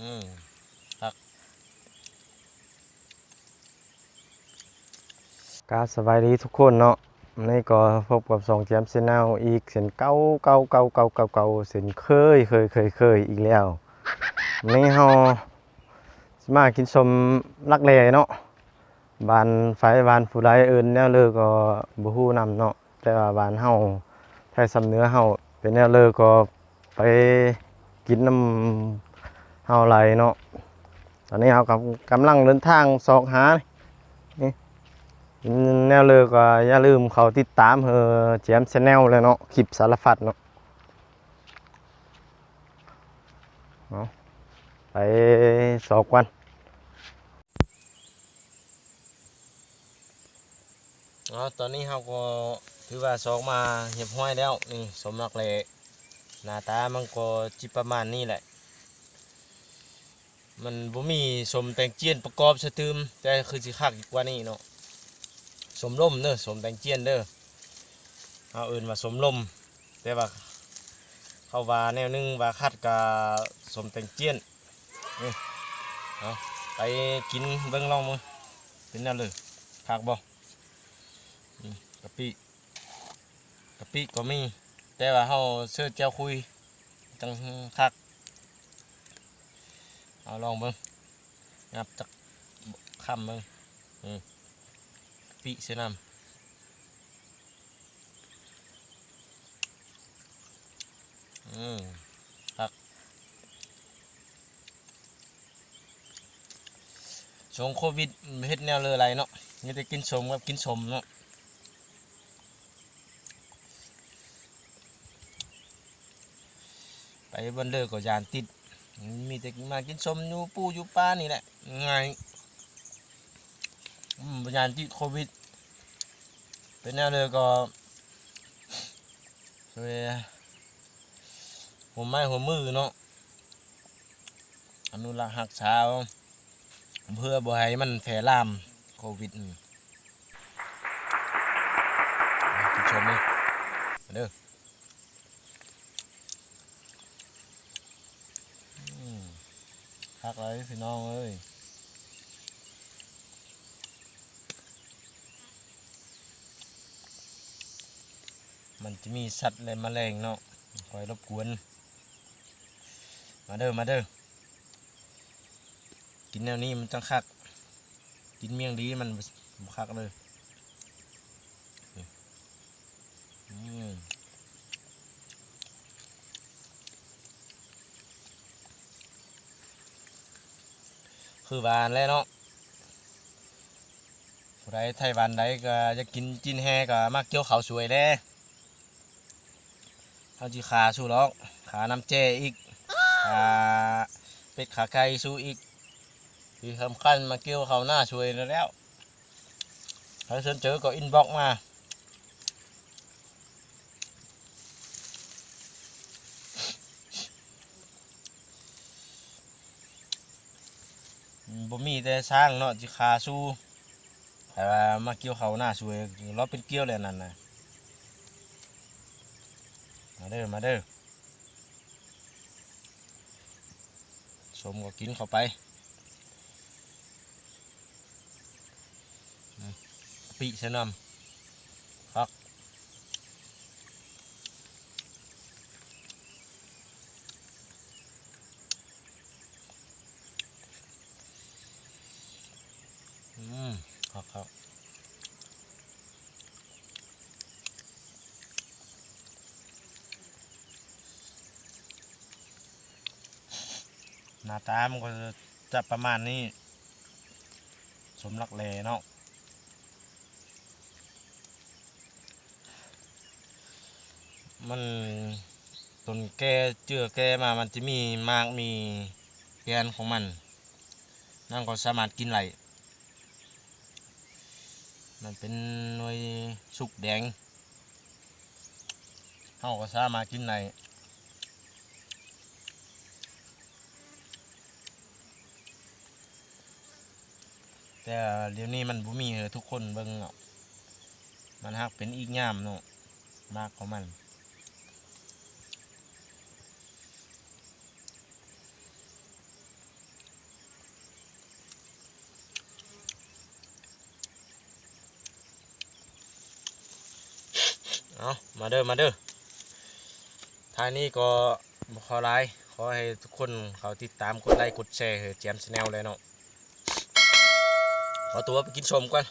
อืมกราบสบายดีทุกคนเนาะนี่ก็พบกับสองแจมเซนแนลอีกเส้นเก่าเก่าเก่าเก่าเก่าเก่าเส้นเคยเคยเคยเคยอีกแล้วนี่เฮามากินสมลักแลเนาะบานไฟบานผู้ใดเอินแนวเลอก็บ่ฮู้นำเนาะแต่ว่าบานเฮาไทยสำเนื้อเฮาเป็นแนวเลอก็ไปกินน้ำ เฮาไหลเนาะตอนนี้เฮากำกำลังเดินทางสอกหาแนวเลยก็อย่าลืมเขาติดตามเฮอเจมชแนลเลยเนาะคลิปสารพัดเนาะไปสอบกันอ๋อตอนนี้เราก็ถือว่าสองมาเหียบห้อยแล้วนี่สมรักเลยหน้าตามันก็จิประมาณนี้แหละ มันบ่มีสมแตงเจียนประกอบสะตืมแต่คือสิคักกว่านี้เนาะสมลมเด้อสมแตงเจียนเด้อเอาเอื่นว่าสมลมแต่ว่าเขาว่าแนวหนึงว่าคัดกับสมแตงเจียนนี่เอาไปกินเบิ่งลองมึงเป็นแนวเลยคักบ่อืมกะปิกะปิก็มีแต่ว่าเฮาเสื้อเจ้าคุยจังคัก เอาลองเบิ่งงับจักคำเบิ่งอืมปิเสน้ำอืมคักช่วงโควิดเฮ็ดแนวเลยอะไรเนาะมีแต่กินสมกับกินสมเนาะไปบันเดอร์ก็ยานติด มีแต่มากินสมอยู่ปูอยู่ป้านี่แหละไง่ายอืมยานติดโควิด เป็นแนวเลยก็ช่วยหัวไม้หัวมือเนาะอนุรักษ์หักษาเอาเพื่อบ่ให้มันแพร่ลามโควิดนี่มากินชมนี่เด้อ พักเลยพี่น้องเอ้ยมันจะมีสัตว์อะไรแมลงเนาะคอยรบกวน มาเด้อมาเด้อกินแนวนี้มันจังคัก กินเมี่ยงดีมันบ่คักเลยอืม คือวานแล้วเนาะผู้ใดไทยวานใดก็จะกินจินแฮก็มักเกี่ยวเขาสวยแล้เอาจีขาสู้หรอกขาน้ำเจอีกขาเป็ดขาไก่สู้อีกที่สำคัญมาเกี่ยวเขาหน้าสวยแล้วถ้าสนเจอก็อินบ็อกมา บ่มีแต่สร้างเนาะจิคาสู้แต่ว่ามาเกี่ยวเขาหน้าสวยเราเป็นเกี่ยวเลยนั่นนะมาเด้อมาเด้อสมก็กินเข้าไปปิใส่น้ำฟัก อืมครับครับหน้าตามันก็จะประมาณนี้ สมรักแลเนาะมันต้นแก่เจือแก่มามันจะมีมากมีแกนของมันนั่นก็สามารถกินไหล มันเป็นหน่วยสุกแดงเขาก็สามารถกินในแต่เดี๋ยวนี้มันบุมีให้ทุกคนเบิ่งเนาะมันฮักเป็นอีกย่ามเนาะมากของมัน เอามาเด้อมาเด้อทานี้ก็ขอไลค์ขอให้ทุกคนเขาติดตามกดไลค์กดแชร์ให้แจมชแนลเลยเนาะขอตัวไปกินชมก่อน